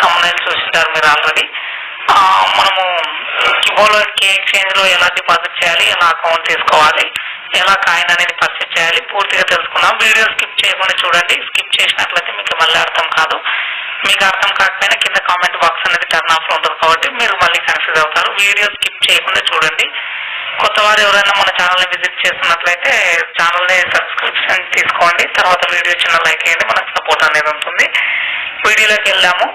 తమ్ముళ్ళు చూసింటారు మీరు ఆల్రెడీ. మనము కిబోలో కే ఎక్స్చేంజ్లో ఎలా డిపాజిట్ చేయాలి ఎలా అకౌంట్ తీసుకోవాలి ఎలా కాయిన్ అనేది పర్చేజ్ చేయాలి పూర్తిగా తెలుసుకున్నాం. వీడియో స్కిప్ చేయకుండా చూడండి. స్కిప్ చేసినట్లయితే మీకు మళ్ళీ అర్థం కాదు. మీకు అర్థం కాకపోయినా కింద కామెంట్ బాక్స్ అనేది టర్న్ ఆఫ్ ఉంటుంది కాబట్టి మీరు మళ్ళీ కన్ఫ్యూజ్ అవుతారు. వీడియో స్కిప్ చేయకుండా చూడండి. కొత్త వారు ఎవరైనా మన ఛానల్ని విజిట్ చేస్తున్నట్లయితే ఛానల్ని సబ్స్క్రిప్షన్ తీసుకోండి. తర్వాత వీడియో చిన్న లైక్ చేయండి మనకు సపోర్ట్ అనేది ఉంటుంది. వీడియోలోకి వెళ్దాము.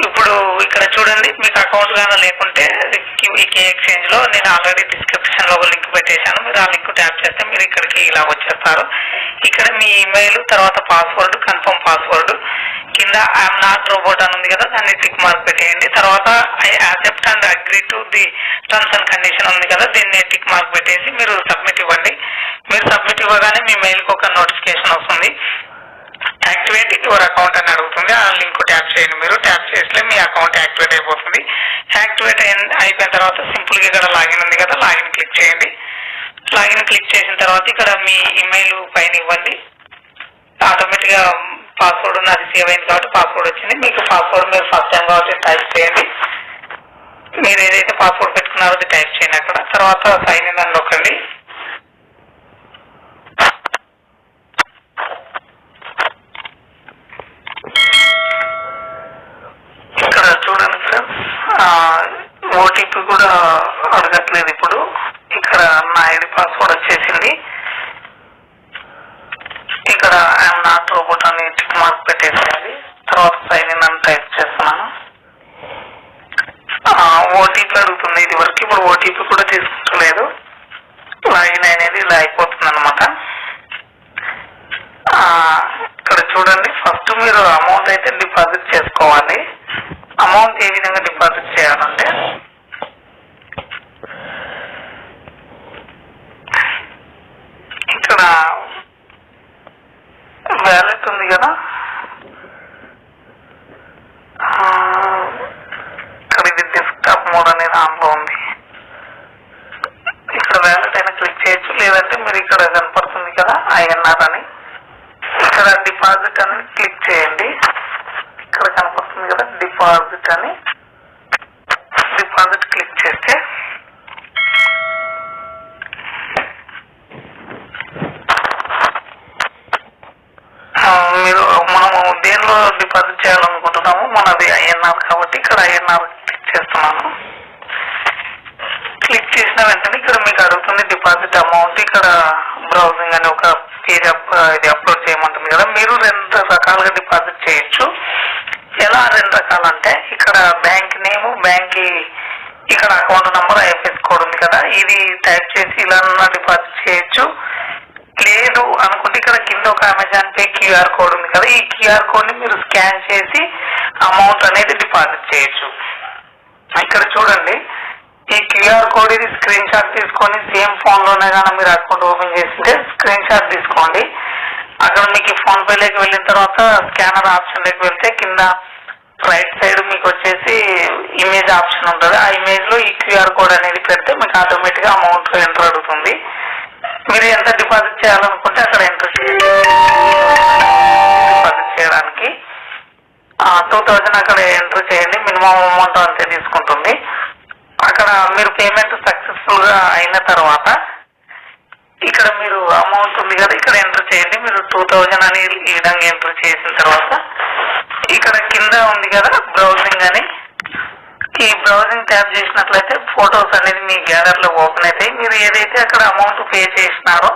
ఇప్పుడు ఇక్కడ చూడండి మీకు అకౌంట్ కానీ లేకుంటే కే ఎక్స్చేంజ్లో నేను ఆల్రెడీ డిస్క్రిప్షన్లో ఒక లింక్ పెట్టేశాను. మీరు ఆ లింక్ ట్యాప్ చేస్తే మీరు ఇక్కడికి ఇలా వచ్చేస్తారు. ఇక్కడ మీ ఇమెయిల్ తర్వాత పాస్వర్డ్ కన్ఫర్మ్ పాస్వర్డ్ కింద ఐఎమ్ నాట్ రోబోట్ అని ఉంది కదా దాన్ని టిక్ మార్క్ పెట్టేయండి. తర్వాత I accept and agree to the terms and condition ఉంది కదా దీన్ని టిక్ మార్క్ పెట్టేసి మీరు సబ్మిట్ ఇవ్వండి. మీరు సబ్మిట్ ఇవ్వగానే మీ మెయిల్కి ఒక నోటిఫికేషన్ వస్తుంది. యువర్ అకౌంట్ అని అడుగుతుంది. ఆ లింక్ ట్యాప్ చేయండి మీరు. ట్యాప్ చేస్తే మీ అకౌంట్ యాక్టివేట్ అయిపోతుంది. యాక్టివేట్ అయిపోయిన తర్వాత సింపుల్గా ఇక్కడ లాగిన్ ఉంది కదా లాగిన్ క్లిక్ చేయండి. లాగిన్ క్లిక్ చేసిన తర్వాత ఇక్కడ మీ ఇమెయిల్ పైన ఇవ్వండి. ఆటోమేటిక్గా పాస్వర్డ్ నాది సేవ్ అయింది కాబట్టి పాస్వర్డ్ వచ్చింది. మీకు పాస్వర్డ్ మీరు ఫస్ట్ టైం కాబట్టి టైప్ చేయండి. మీరు ఏదైతే పాస్వర్డ్ పెట్టుకున్నారో అది టైప్ చేయండి అక్కడ. తర్వాత సైన్ ఇన్ అని నొక్కండి ఇక్కడ చూడండి సార్ ఓటీపీ కూడా అడగట్లేదు ఇప్పుడు ఇక్కడ నా ఐడి పాస్వర్డ్ వచ్చేసింది ఇక్కడ బుటాన్ని టిక్ మార్క్ పెట్టేసేయాలి. తర్వాత సైన్ ఇన్ అని టైప్ చేస్తున్నాను. ఓటీపీ అడుగుతుంది ఇది వరకు. ఇప్పుడు ఓటీపీ కూడా తీసుకోలేదు లాగిన్ అనేది ఇలా అయిపోతుంది అనమాట ఇక్కడ చూడండి. ఫస్ట్ మీరు అమౌంట్ అయితే డిపాజిట్ చేసుకోవాలి. అమౌంట్ ఏ విధంగా డిపాజిట్ చేయాలంటే ఇక్కడ వ్యాలెట్ ఉంది కదా ఇక్కడ ఇది డెస్క్టాప్ మోడ్ అనేది ఆన్లో ఉంది. ఇక్కడ వ్యాలెట్ అయినా క్లిక్ చేయొచ్చు లేదంటే మీరు ఇక్కడ కనపడుతుంది కదా ఐఎన్ఆర్ అని. ఇక్కడ డిపాజిట్ అని క్లిక్ చేయండి. ఇక్కడ కనపడుతుంది కదా డిపాజిట్ అని డిపాజిట్ క్లిక్ చేస్తే ఆ, మీరు లో డిపాజిట్ చేయాలనుకుంటున్నాము. మనది ఐఎన్ఆర్ కాబట్టి ఇక్కడ ఐఎన్ఆర్ క్లిక్ చేస్తున్నాను క్లిక్ చేసిన వెంటనే ఇక్కడ మీకు అడుగుతుంది డిపాజిట్ అమౌంట్ ఇక్కడ బ్రౌజింగ్ అని ఒక పేజ్ అప్- ఇది అప్లోడ్ చేయమంటుంది కదా. మీరు రెండు రకాలుగా డిపాజిట్ చేయొచ్చు. ఎలా రెండు రకాలంటే ఇక్కడ బ్యాంక్ నేమ్ బ్యాంక్ ఇక్కడ అకౌంట్ నంబర్ ఐఎఫ్ఎస్ కోడ్ ఉంది కదా. ఇది టైప్ చేసి ఇలా డిపాజిట్ చేయొచ్చు లేదు అనుకుంటే ఇక్కడ కింద ఒక అమెజాన్ పే క్యూఆర్ కోడ్ ఉంది కదా ఈ క్యూఆర్ కోడ్ని మీరు స్కాన్ చేసి అమౌంట్ అనేది డిపాజిట్ చేయొచ్చు. ఇక్కడ చూడండి ఈ క్యూఆర్ కోడ్ ఇది స్క్రీన్ షాట్ తీసుకొని సేమ్ ఫోన్లోనే కానీ మీరు అకౌంట్ ఓపెన్ చేస్తుంటే స్క్రీన్ షాట్ తీసుకోండి. అక్కడ మీకు ఫోన్ పే వెళ్ళిన తర్వాత స్కానర్ ఆప్షన్లోకి వెళ్తే కింద రైట్ సైడ్ మీకు వచ్చేసి ఇమేజ్ ఆప్షన్ ఉంటుంది. ఆ ఇమేజ్లో ఈ క్యూఆర్ కోడ్ అనేది పెడితే మీకు ఆటోమేటిక్గా అమౌంట్ ఎంటర్ అడుగుతుంది మీరు ఎంత డిపాజిట్ చేయాలనుకుంటే టూ థౌజండ్ అక్కడ ఎంటర్ చేయండి. మినిమం అమౌంట్ అంతే తీసుకుంటుంది. అక్కడ మీరు పేమెంట్ సక్సెస్ఫుల్గా అయిన తర్వాత ఇక్కడ మీరు అమౌంట్ ఉంది కదా ఇక్కడ ఎంటర్ చేయండి. మీరు టూ థౌజండ్ అని ఈ విధంగా ఎంటర్ చేసిన తర్వాత ఇక్కడ కింద ఉంది కదా బ్రౌజింగ్ అని. ఈ బ్రౌజింగ్ ట్యాప్ చేసినట్లయితే ఫొటోస్ అనేది మీ గ్యాలరీలో ఓపెన్ అవుతాయి. మీరు ఏదైతే అక్కడ అమౌంట్ పే చేసినారో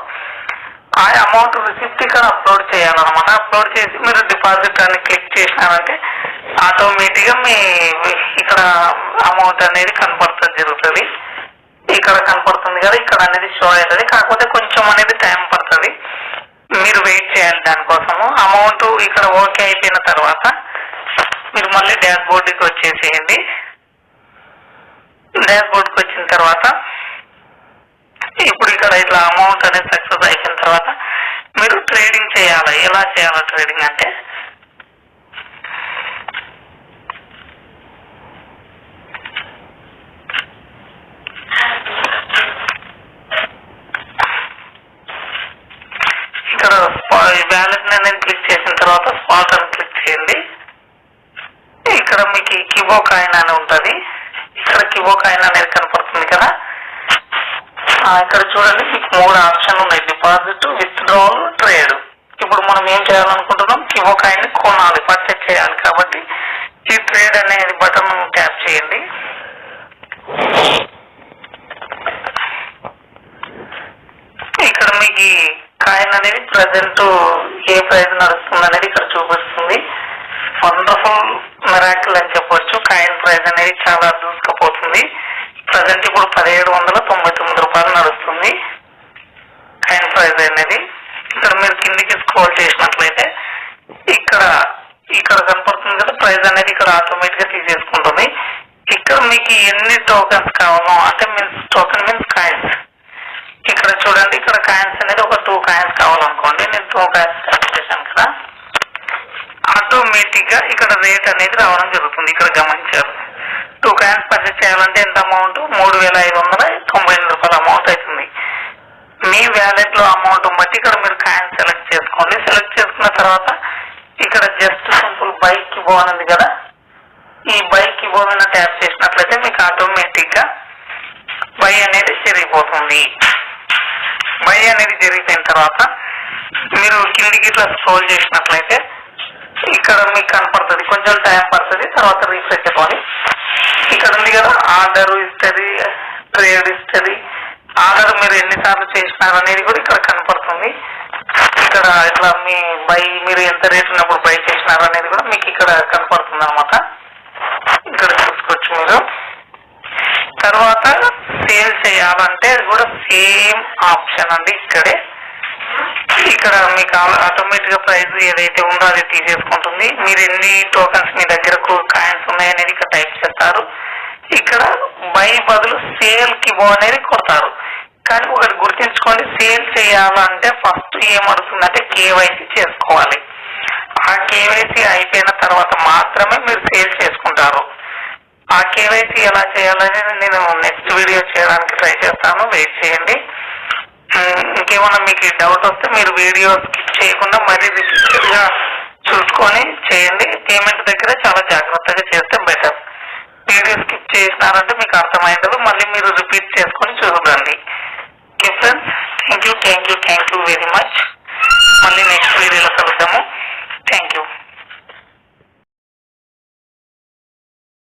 ఆ అమౌంట్ రిసిప్ట్ ఇక్కడ అప్లోడ్ చేయాలన్నమాట. అప్లోడ్ చేసి మీరు డిపాజిట్ అని క్లిక్ చేసినారంటే ఆటోమేటిక్గా మీ ఇక్కడ అమౌంట్ అనేది కనపడుతుంది జరుగుతుంది. ఇక్కడ కనపడుతుంది కదా ఇక్కడ అనేది షో అవుతుంది. కాకపోతే కొంచెం అనేది టైం పడుతుంది. మీరు వెయిట్ చేయాలి దానికోసము. అమౌంట్ ఇక్కడ ఓకే అయిపోయిన తర్వాత మీరు మళ్ళీ డాష్ బోర్డుకి వచ్చేసేయండి. డాష్ బోర్డుకి వచ్చిన తర్వాత ఇప్పుడు ఇక్కడ ఇట్లా అమౌంట్ అనేది అయిపోయిన తర్వాత మీరు ట్రేడింగ్ చేయాలి. ఎలా చేయాలి ట్రేడింగ్ అంటే? ఇక్కడ బ్యాలెట్ అనేది క్లిక్ చేసిన తర్వాత స్పాట్ అని క్లిక్ చేయండి. ఇక్కడ మీకు కిబో కాయిన్ అని ఉంటుంది. ఇక్కడ కిబో కాయిన్ అనేది ఇక్కడ చూడండి మీకు మూడు ఆప్షన్ ఉన్నాయి. Deposit withdrawal trade. ఇప్పుడు మనం ఏం చేయాలనుకుంటున్నాం? కివో కాయిన్ కొనాలి పర్చేజ్ చేయాలి కాబట్టి ఈ ట్రేడ్ అనేది బటన్ ట్యాప్ చేయండి. ఇక్కడ మీకు ఈ కాయిన్ అనేది ప్రజెంట్ ఏ ప్రైజ్ నడుస్తుంది అనేది ఇక్కడ చూపిస్తుంది. వండర్ఫుల్ మెరాకిల్ అని చెప్పొచ్చు. కాయిన్ ప్రైజ్ అనేది చాలా దూసుకుపోతుంది. ప్రజెంట్ ఇప్పుడు పదిహేడు వందల తొంభై తొమ్మిది రూపాయలు నడుస్తుంది కాయిన్ ప్రైస్ అనేది ఇక్కడ మీరు కిందికి స్క్రోల్ చేసినట్లయితే ఇక్కడ ఇక్కడ కనపడుతుంది కదా ప్రైస్ అనేది ఇక్కడ ఆటోమేటిక్గా తీసేసుకుంటుంది ఇక్కడ మీకు ఎన్ని టోకెన్స్ కావాలో అంటే మీన్స్ టోకెన్ మీన్స్ కాయిన్స్ ఇక్కడ చూడండి ఇక్కడ కాయిన్స్ అనేది ఒక టూ కాయిన్స్ కావాలనుకోండి. నేను టూ కాయిన్స్ సెలెక్ట్ చేశాను కదా. ఆటోమేటిక్గా ఇక్కడ రేట్ అనేది రావడం జరుగుతుంది. ఇక్కడ గమనించారు. టూ కాయిన్స్ పర్చేస్ చేయాలంటే ఎంత అమౌంట్ మూడు వేల ఐదు వందల తొంభై ఎనిమిది రూపాయల అమౌంట్ అవుతుంది. మీ వ్యాలెట్లో అమౌంట్ బట్టి ఇక్కడ మీరు కాయిన్ సెలెక్ట్ చేసుకోండి. సెలెక్ట్ చేసుకున్న తర్వాత ఇక్కడ జస్ట్ సింపుల్ బైక్కి ఉంది కదా ఈ బైక్కి మీద ట్యాప్ చేసినట్లయితే మీకు ఆటోమేటిక్గా బై పోతుంది. బై అనేది జరిగిపోయిన తర్వాత మీరు కిందికి ఇట్లా స్క్రోల్ చేసినట్లయితే ఇక్కడ మీకు కనపడుతుంది. కొంచెం టైం పడుతుంది తర్వాత రీసెట్ అవ్వాలి ఇక్కడ ఉంది కదా ఆర్డర్ ఇస్తుంది ట్రేడ్ ఇస్తుంది. ఆర్డర్ మీరు ఎన్నిసార్లు చేసినారు అనేది కూడా ఇక్కడ కనపడుతుంది. ఇక్కడ ఇట్లా మీ బై మీరు ఎంత రేట్ ఉన్నప్పుడు బై చేసినారు అనేది కూడా మీకు ఇక్కడ కనపడుతుంది అనమాట ఇక్కడ చూసుకోవచ్చు మీరు. తర్వాత చేయాలంటే కూడా సేమ్ ఆప్షన్ అండి ఇక్కడే. ఇక్కడ మీకు ఆటోమేటిక్గా ప్రైస్ ఏదైతే ఉందో అది తీసేసుకుంటుంది. మీరు ఎన్ని టోకన్స్ మీ దగ్గరకు కాయిన్స్ ఉన్నాయనేది ఇక్కడ టైప్ చేస్తారు. ఇక్కడ బై బదులు సేల్కి అనేది కొడతారు. కానీ ఒకటి గుర్తుంచుకోండి సేల్ చేయాలంటే ఫస్ట్ ఏమడుతుందంటే కేవైసీ చేసుకోవాలి. ఆ కేవైసీ అయిపోయిన తర్వాత మాత్రమే మీరు సేల్ చేసుకుంటారు. ఆ కేవైసీ ఎలా చేయాలనేది నేను నెక్స్ట్ వీడియో చేయడానికి ట్రై చేస్తాను. వెయిట్ చేయండి. ఇంకేమైనా ఇంకేమన్నా మీకు డౌట్ వస్తే మీరు వీడియో స్కిప్ చేయకుండా మరీ రిపీటెడ్గా చూసుకొని చేయండి. పేమెంట్ దగ్గర చాలా జాగ్రత్తగా చేస్తే బెటర్ వీడియో స్కిప్ చేసినారంటే మీకు అర్థమైండదు. మళ్ళీ మీరు రిపీట్ చేసుకొని చూడండి. Okay friends thank you thank you thank you very much మళ్ళీ నెక్స్ట్ వీడియోలో తగ్గుతాము